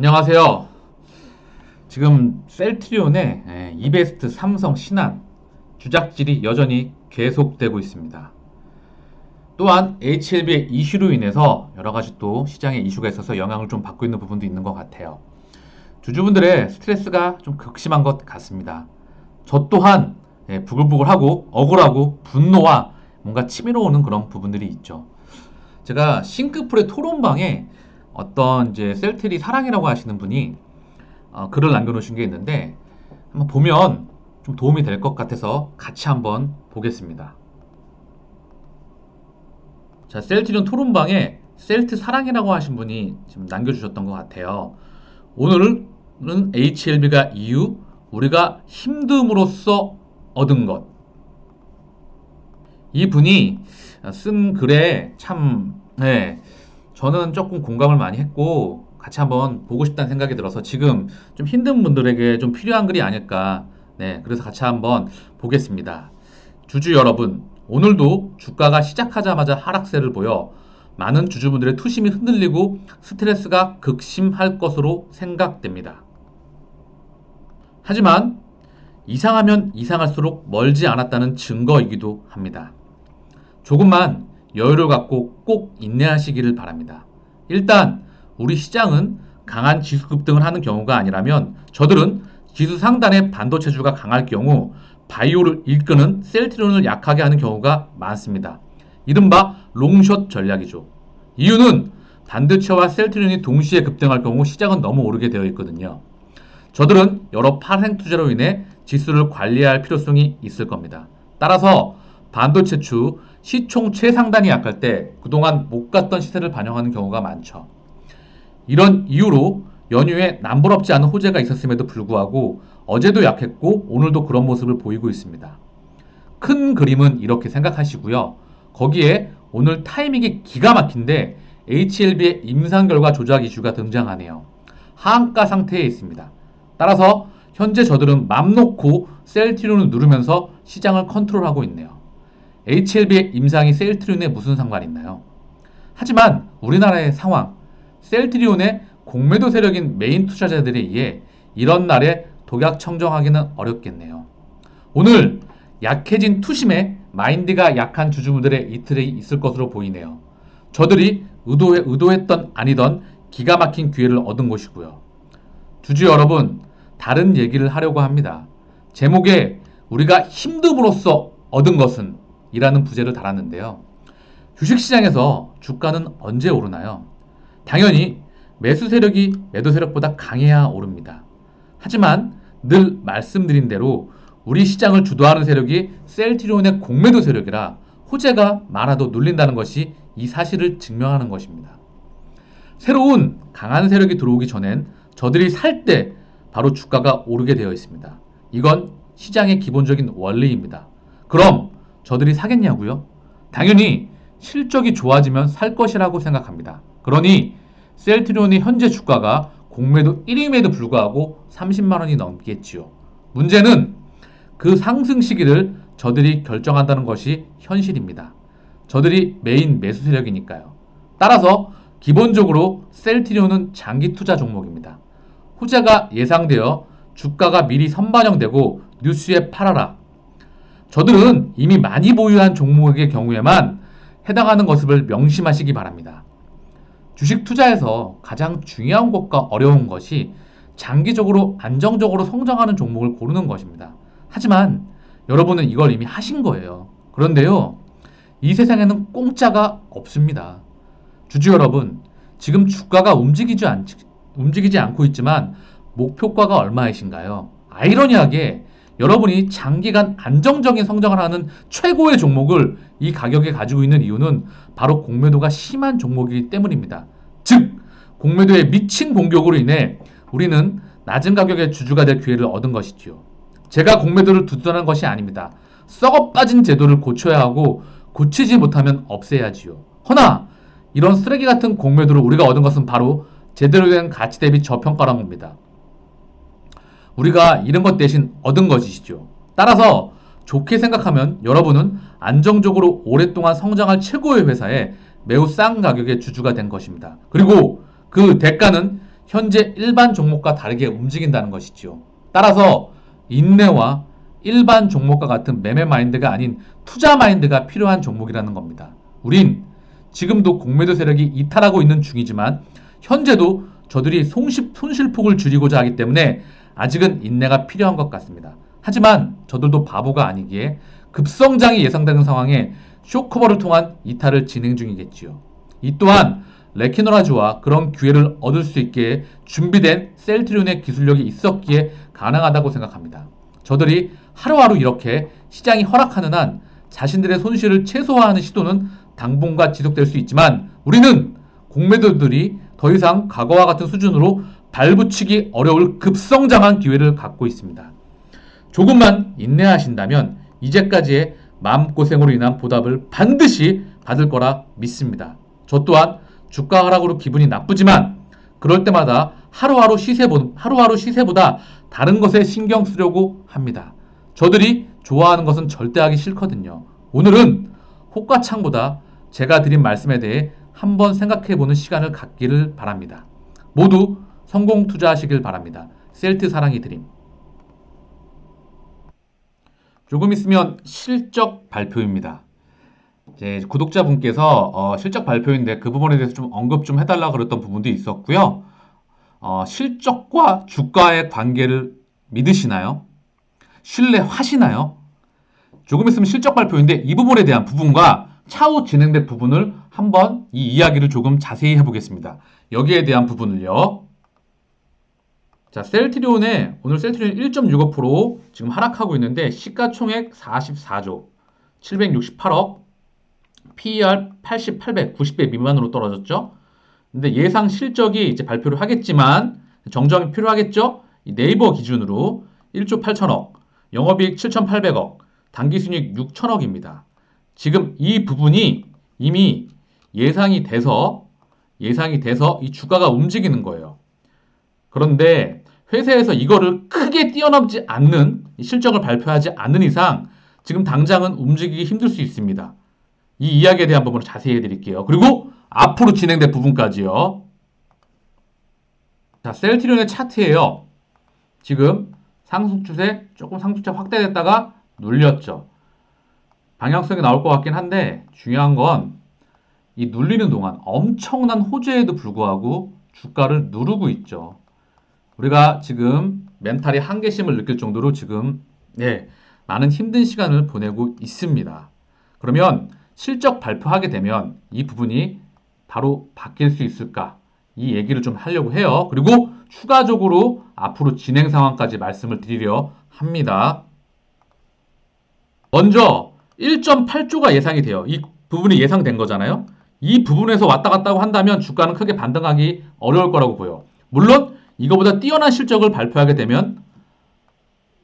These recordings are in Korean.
안녕하세요. 지금 셀트리온의 예, 이베스트, 삼성, 신한 주작질이 여전히 계속되고 있습니다. 또한 HLB의 이슈로 인해서 여러 가지 또 시장에 이슈가 있어서 영향을 좀 받고 있는 부분도 있는 것 같아요. 주주분들의 스트레스가 좀 극심한 것 같습니다. 저 또한 예, 부글부글하고 억울하고 분노와 뭔가 치밀어 오는 그런 부분들이 있죠. 제가 싱크풀의 토론방에 어떤 이제 셀트리 사랑이라고 하시는 분이 어, 글을 남겨놓으신 게 있는데 한번 보면 좀 도움이 될 것 같아서 같이 한번 보겠습니다. 자, 셀트리온 토론방에 셀트 사랑이라고 하신 분이 지금 남겨주셨던 것 같아요. 오늘은 HLB가 이유 우리가 힘듦으로써 얻은 것. 이 분이 쓴 글에 참, 네, 저는 조금 공감을 많이 했고, 같이 한번 보고 싶다는 생각이 들어서 지금 좀 힘든 분들에게 좀 필요한 글이 아닐까. 네, 그래서 같이 한번 보겠습니다. 주주 여러분, 오늘도 주가가 시작하자마자 하락세를 보여 많은 주주분들의 투심이 흔들리고 스트레스가 극심할 것으로 생각됩니다. 하지만 이상하면 이상할수록 멀지 않았다는 증거이기도 합니다. 조금만 여유를 갖고 꼭 인내하시기를 바랍니다. 일단 우리 시장은 강한 지수 급등을 하는 경우가 아니라면 저들은 지수 상단의 반도체주가 강할 경우 바이오를 일끄는 셀트론을 약하게 하는 경우가 많습니다. 이른바 롱숏 전략이죠. 이유는 반도체와 셀트론이 동시에 급등할 경우 시장은 너무 오르게 되어 있거든요. 저들은 여러 파생 투자로 인해 지수를 관리할 필요성이 있을 겁니다. 따라서 반도체추 시총 최상단이 약할 때 그동안 못 갔던 시세를 반영하는 경우가 많죠. 이런 이유로 연휴에 남부럽지 않은 호재가 있었음에도 불구하고 어제도 약했고 오늘도 그런 모습을 보이고 있습니다. 큰 그림은 이렇게 생각하시고요. 거기에 오늘 타이밍이 기가 막힌데 HLB의 임상 결과 조작 이슈가 등장하네요. 하한가 상태에 있습니다. 따라서 현재 저들은 맘 놓고 셀트리온을 누르면서 시장을 컨트롤하고 있네요. HLB의 임상이 셀트리온에 무슨 상관이 있나요? 하지만 우리나라의 상황, 셀트리온의 공매도 세력인 메인 투자자들에 의해 이런 날에 독약 청정하기는 어렵겠네요. 오늘 약해진 투심에 마인드가 약한 주주분들의 이틀이 있을 것으로 보이네요. 저들이 의도해, 의도했던 아니던 기가 막힌 기회를 얻은 것이고요. 주주 여러분, 다른 얘기를 하려고 합니다. 제목에 우리가 힘듦으로써 얻은 것은 이라는 부제를 달았는데요. 주식시장에서 주가는 언제 오르나요? 당연히 매수 세력이 매도 세력보다 강해야 오릅니다. 하지만 늘 말씀드린 대로 우리 시장을 주도하는 세력이 셀트리온의 공매도 세력이라 호재가 많아도 눌린다는 것이 이 사실을 증명하는 것입니다. 새로운 강한 세력이 들어오기 전엔 저들이 살 때 바로 주가가 오르게 되어 있습니다. 이건 시장의 기본적인 원리입니다. 그럼 저들이 사겠냐고요? 당연히 실적이 좋아지면 살 것이라고 생각합니다. 그러니 셀트리온의 현재 주가가 공매도 1위임에도 불구하고 30만 원이 넘겠지요. 문제는 그 상승 시기를 저들이 결정한다는 것이 현실입니다. 저들이 메인 매수 세력이니까요. 따라서 기본적으로 셀트리온은 장기 투자 종목입니다. 호재가 예상되어 주가가 미리 선반영되고 뉴스에 팔아라. 저들은 이미 많이 보유한 종목의 경우에만 해당하는 것을 명심하시기 바랍니다. 주식 투자에서 가장 중요한 것과 어려운 것이 장기적으로 안정적으로 성장하는 종목을 고르는 것입니다. 하지만 여러분은 이걸 이미 하신 거예요. 그런데요, 이 세상에는 공짜가 없습니다. 주주 여러분, 지금 주가가 움직이지, 않, 움직이지 않고 있지만 목표가가 얼마이신가요? 아이러니하게 여러분이 장기간 안정적인 성장을 하는 최고의 종목을 이 가격에 가지고 있는 이유는 바로 공매도가 심한 종목이기 때문입니다. 즉, 공매도의 미친 공격으로 인해 우리는 낮은 가격의 주주가 될 기회를 얻은 것이지요. 제가 공매도를 두둔하는 것이 아닙니다. 썩어 빠진 제도를 고쳐야 하고 고치지 못하면 없애야지요. 허나 이런 쓰레기 같은 공매도를 우리가 얻은 것은 바로 제대로 된 가치 대비 저평가란 겁니다. 우리가 잃은 것 대신 얻은 것이시죠. 따라서 좋게 생각하면 여러분은 안정적으로 오랫동안 성장할 최고의 회사에 매우 싼 가격의 주주가 된 것입니다. 그리고 그 대가는 현재 일반 종목과 다르게 움직인다는 것이지요. 따라서 인내와 일반 종목과 같은 매매 마인드가 아닌 투자 마인드가 필요한 종목이라는 겁니다. 우린 지금도 공매도 세력이 이탈하고 있는 중이지만 현재도 저들이 손실, 손실폭을 줄이고자 하기 때문에 아직은 인내가 필요한 것 같습니다. 하지만 저들도 바보가 아니기에 급성장이 예상되는 상황에 쇼커버를 통한 이탈을 진행 중이겠지요. 이 또한 레키노라주와 그런 기회를 얻을 수 있게 준비된 셀트리온의 기술력이 있었기에 가능하다고 생각합니다. 저들이 하루하루 이렇게 시장이 허락하는 한 자신들의 손실을 최소화하는 시도는 당분간 지속될 수 있지만 우리는 공매도들이 더 이상 과거와 같은 수준으로 발붙이기 어려울 급성장한 기회를 갖고 있습니다. 조금만 인내하신다면 이제까지의 마음고생으로 인한 보답을 반드시 받을 거라 믿습니다. 저 또한 주가 하락으로 기분이 나쁘지만 그럴 때마다 하루하루 시세 하루하루 시세보다 다른 것에 신경 쓰려고 합니다. 저들이 좋아하는 것은 절대 하기 싫거든요. 오늘은 호가창보다 제가 드린 말씀에 대해 한번 생각해 보는 시간을 갖기를 바랍니다. 모두 성공 투자하시길 바랍니다. 셀트 사랑이 드림. 조금 있으면 실적 발표입니다. 이제 구독자분께서 어, 실적 발표인데 그 부분에 대해서 좀 언급 좀 해달라 그랬던 부분도 있었고요. 어, 실적과 주가의 관계를 믿으시나요? 신뢰하시나요? 조금 있으면 실적 발표인데 이 부분에 대한 부분과 차후 진행될 부분을 한번 이 이야기를 조금 자세히 해보겠습니다. 여기에 대한 부분을요. 자, 셀트리온의 오늘 셀트리온 1.65% 지금 하락하고 있는데 시가총액 44조 768억 PER 80, 800, 90배 미만으로 떨어졌죠. 근데 예상 실적이 이제 발표를 하겠지만 정정이 필요하겠죠. 네이버 기준으로 1조 8천억, 영업이익 7,800억, 당기순이익 6천억입니다. 지금 이 부분이 이미 예상이 돼서 예상이 돼서 이 주가가 움직이는 거예요. 그런데 회사에서 이거를 크게 뛰어넘지 않는 실적을 발표하지 않는 이상 지금 당장은 움직이기 힘들 수 있습니다. 이 이야기에 대한 부분을 자세히 해드릴게요. 그리고 앞으로 진행될 부분까지요. 자, 셀트리온의 차트예요. 지금 상승 추세 조금 상승 추세 확대됐다가 눌렸죠. 방향성이 나올 것 같긴 한데 중요한 건 이 눌리는 동안 엄청난 호재에도 불구하고 주가를 누르고 있죠. 우리가 지금 멘탈이 한계심을 느낄 정도로 지금 네, 많은 힘든 시간을 보내고 있습니다. 그러면 실적 발표하게 되면 이 부분이 바로 바뀔 수 있을까? 이 얘기를 좀 하려고 해요. 그리고 추가적으로 앞으로 진행 상황까지 말씀을 드리려 합니다. 먼저 1.8조가 예상이 돼요. 이 부분이 예상된 거잖아요. 이 부분에서 왔다 갔다 한다면 주가는 크게 반등하기 어려울 거라고 보여. 물론 이거보다 뛰어난 실적을 발표하게 되면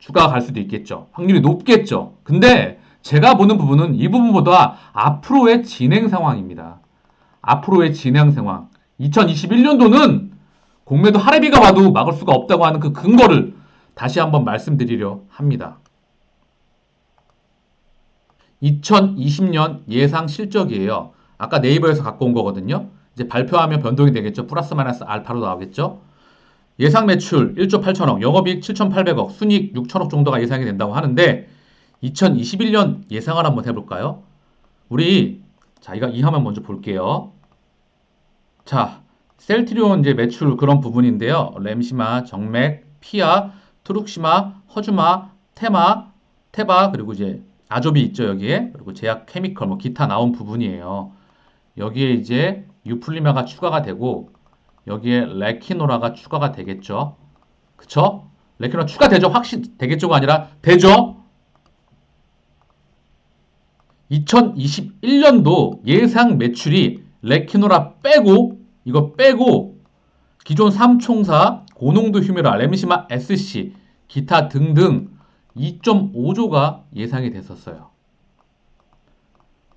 주가가 갈 수도 있겠죠. 확률이 높겠죠. 근데 제가 보는 부분은 이 부분보다 앞으로의 진행 상황입니다. 앞으로의 진행 상황. 2021년도는 공매도 하레비가 와도 막을 수가 없다고 하는 그 근거를 다시 한번 말씀드리려 합니다. 2020년 예상 실적이에요. 아까 네이버에서 갖고 온 거거든요. 이제 발표하면 변동이 되겠죠. 플러스 마이너스 알파로 나오겠죠. 예상 매출 1조 8천억, 영업이익 7,800억, 순이익 6천억 정도가 예상이 된다고 하는데 2021년 예상을 한번 해볼까요? 우리 자 이거 이 화면 먼저 볼게요. 자 셀트리온 이제 매출 그런 부분인데요. 램시마, 정맥, 피아, 트룩시마, 허주마, 테마, 테바 그리고 이제 아조비 있죠 여기에 그리고 제약 케미컬 뭐 기타 나온 부분이에요. 여기에 이제 유플리마가 추가가 되고 여기에 레키노라가 추가가 되겠죠. 그쵸? 레키노라 추가되죠? 확실 되겠죠가 아니라 되죠? 2021년도 예상 매출이 레키노라 빼고 이거 빼고 기존 3총사 고농도 휴메라, 레미시마 SC, 기타 등등 2.5조가 예상이 됐었어요.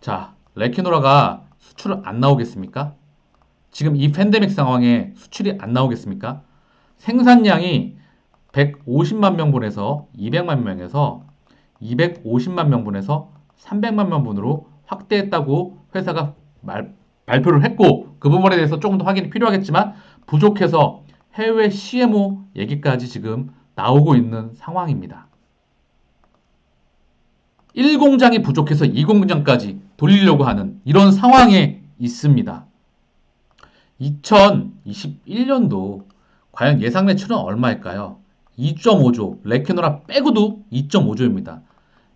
자, 레키노라가 수출 안 나오겠습니까? 지금 이 팬데믹 상황에 수출이 안 나오겠습니까? 생산량이 150만 명분에서 200만 명에서 250만 명분에서 300만 명분으로 확대했다고 회사가 말, 발표를 했고 그 부분에 대해서 조금 더 확인이 필요하겠지만 부족해서 해외 CMO 얘기까지 지금 나오고 있는 상황입니다. 1공장이 부족해서 2공장까지 돌리려고 하는 이런 상황에 있습니다. 2021년도 과연 예상 매출은 얼마일까요? 2.5조, 레케노라 빼고도 2.5조입니다.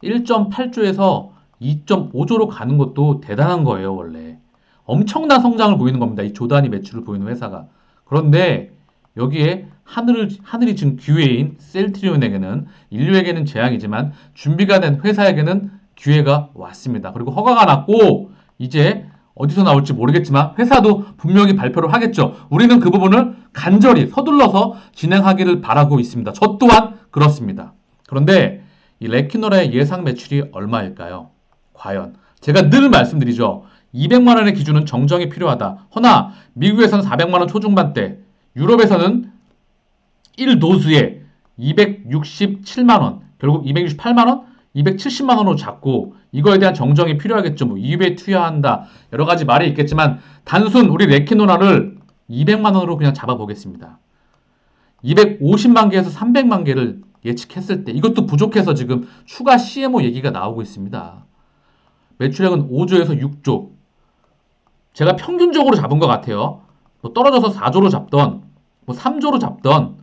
1.8조에서 2.5조로 가는 것도 대단한 거예요, 원래. 엄청난 성장을 보이는 겁니다. 이 조단위 매출을 보이는 회사가. 그런데 여기에 하늘을, 하늘이 지금 기회인 셀트리온에게는 인류에게는 재앙이지만 준비가 된 회사에게는 기회가 왔습니다. 그리고 허가가 났고 이제 어디서 나올지 모르겠지만 회사도 분명히 발표를 하겠죠. 우리는 그 부분을 간절히 서둘러서 진행하기를 바라고 있습니다. 저 또한 그렇습니다. 그런데 이 레키노라의 예상 매출이 얼마일까요? 과연 제가 늘 말씀드리죠. 200만 원의 기준은 정정이 필요하다. 허나 미국에서는 400만 원 초중반대, 유럽에서는 1노수에 267만 원, 결국 268만 원, 270만 원으로 잡고 이거에 대한 정정이 필요하겠죠. 뭐 이베이 투여한다. 여러 가지 말이 있겠지만 단순 우리 레키노나를 200만 원으로 그냥 잡아 보겠습니다. 250만 개에서 300만 개를 예측했을 때 이것도 부족해서 지금 추가 CMO 얘기가 나오고 있습니다. 매출액은 5조에서 6조. 제가 평균적으로 잡은 것 같아요. 뭐 떨어져서 4조로 잡던, 뭐 3조로 잡던,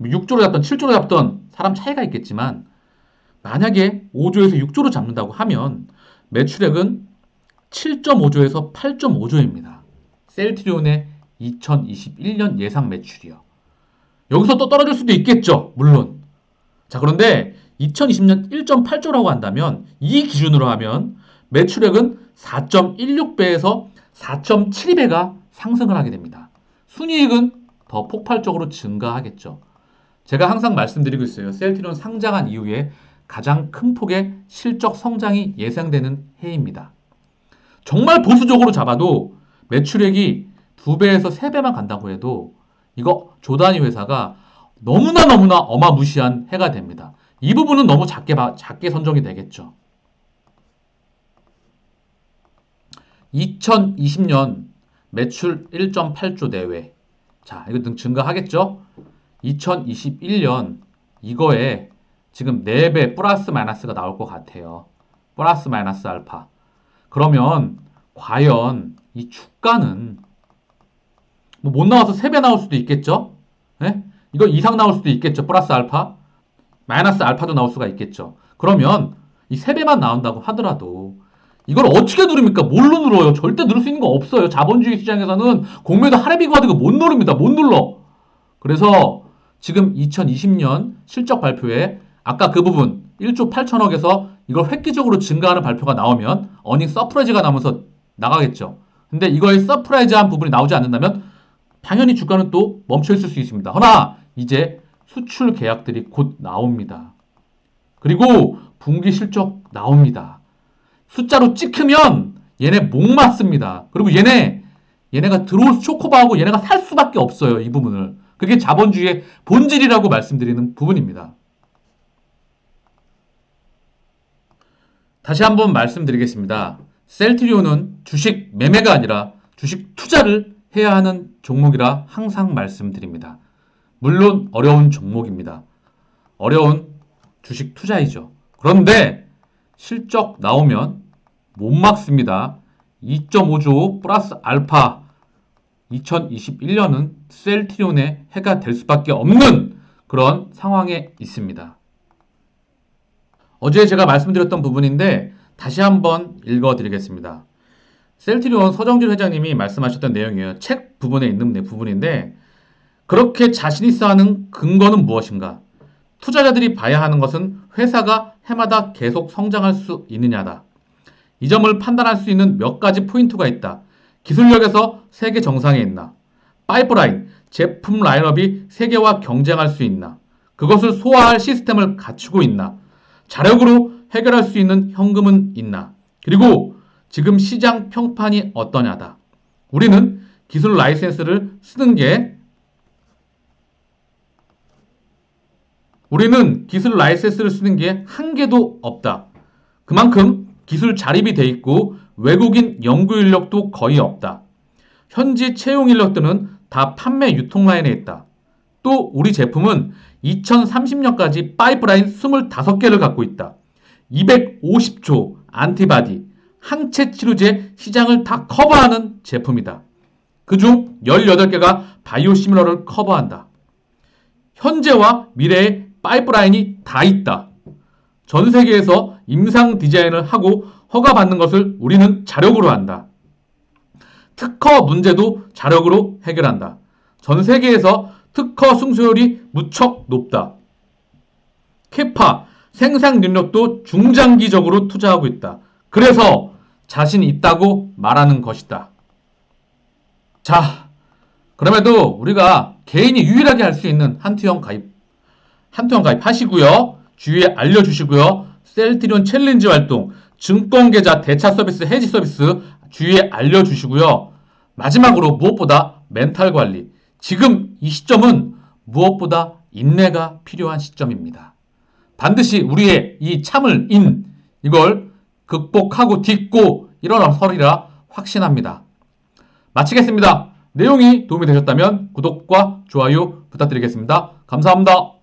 6조로 잡던, 7조로 잡던 사람 차이가 있겠지만 만약에 5조에서 6조로 잡는다고 하면 매출액은 7.5조에서 8.5조입니다. 셀트리온의 2021년 예상 매출이요. 여기서 또 떨어질 수도 있겠죠. 물론. 자, 그런데 2020년 1.8조라고 한다면 이 기준으로 하면 매출액은 4.16배에서 4.72배가 상승을 하게 됩니다. 순이익은 더 폭발적으로 증가하겠죠. 제가 항상 말씀드리고 있어요. 셀트리온 상장한 이후에 가장 큰 폭의 실적 성장이 예상되는 해입니다. 정말 보수적으로 잡아도 매출액이 2배에서 3배만 간다고 해도 이거 조단위 회사가 너무나 너무나 어마무시한 해가 됩니다. 이 부분은 너무 작게, 작게 선정이 되겠죠. 2020년 매출 1.8조 내외. 자, 이거 등 증가하겠죠? 2021년 이거에 지금 4배 플러스 마이너스가 나올 것 같아요. 플러스 마이너스 알파. 그러면 과연 이 주가는 뭐 못 나와서 3배 나올 수도 있겠죠? 네? 이거 이상 나올 수도 있겠죠. 플러스 알파. 마이너스 알파도 나올 수가 있겠죠. 그러면 이 3배만 나온다고 하더라도 이걸 어떻게 누릅니까? 뭘로 눌러요? 절대 누를 수 있는 거 없어요. 자본주의 시장에서는 공매도 하레비가 되고 못 누릅니다. 못 눌러. 그래서 지금 2020년 실적 발표에 아까 그 부분 1조 8천억에서 이걸 획기적으로 증가하는 발표가 나오면 어닝 서프라이즈가 나오면서 나가겠죠. 근데 이거에 서프라이즈한 부분이 나오지 않는다면 당연히 주가는 또 멈춰 있을 수 있습니다. 허나 이제 수출 계약들이 곧 나옵니다. 그리고 분기 실적 나옵니다. 숫자로 찍히면 얘네 목 맞습니다. 그리고 얘네 얘네가 들어올 초코바하고 얘네가 살 수밖에 없어요. 이 부분을. 그게 자본주의의 본질이라고 말씀드리는 부분입니다. 다시 한번 말씀드리겠습니다. 셀트리온은 주식 매매가 아니라 주식 투자를 해야 하는 종목이라 항상 말씀드립니다. 물론 어려운 종목입니다. 어려운 주식 투자이죠. 그런데 실적 나오면 못 막습니다. 2.5조 플러스 알파 2021년은 셀트리온의 해가 될 수밖에 없는 그런 상황에 있습니다. 어제 제가 말씀드렸던 부분인데 다시 한번 읽어드리겠습니다. 셀트리온 서정준 회장님이 말씀하셨던 내용이에요. 책 부분에 있는 부분인데 그렇게 자신 있어 하는 근거는 무엇인가? 투자자들이 봐야 하는 것은 회사가 해마다 계속 성장할 수 있느냐다. 이 점을 판단할 수 있는 몇 가지 포인트가 있다. 기술력에서 세계 정상에 있나? 파이프라인, 제품 라인업이 세계와 경쟁할 수 있나? 그것을 소화할 시스템을 갖추고 있나? 자력으로 해결할 수 있는 현금은 있나? 그리고 지금 시장 평판이 어떠냐다. 우리는 기술 라이센스를 쓰는 게 우리는 기술 라이센스를 쓰는 게한 개도 없다. 그만큼 기술 자립이 돼 있고 외국인 연구 인력도 거의 없다. 현지 채용 인력들은 다 판매 유통 라인에 있다. 또 우리 제품은 2030년까지 파이프라인 25개를 갖고 있다. 250조 안티바디, 항체 치료제 시장을 다 커버하는 제품이다. 그중 18개가 바이오 시밀러를 커버한다. 현재와 미래의 파이프라인이 다 있다. 전 세계에서 임상 디자인을 하고 허가받는 것을 우리는 자력으로 한다. 특허 문제도 자력으로 해결한다. 전 세계에서 특허 승수율이 무척 높다. 캐파 생산 능력도 중장기적으로 투자하고 있다. 그래서 자신 있다고 말하는 것이다. 자, 그럼에도 우리가 개인이 유일하게 할 수 있는 한투형 가입, 한투형 가입 하시고요. 주위에 알려주시고요. 셀트리온 챌린지 활동, 증권계좌 대차 서비스, 해지 서비스 주위에 알려주시고요. 마지막으로 무엇보다 멘탈 관리. 지금 이 시점은 무엇보다 인내가 필요한 시점입니다. 반드시 우리의 이 참을 인 이걸 극복하고 딛고 일어나서리라 확신합니다. 마치겠습니다. 내용이 도움이 되셨다면 구독과 좋아요 부탁드리겠습니다. 감사합니다.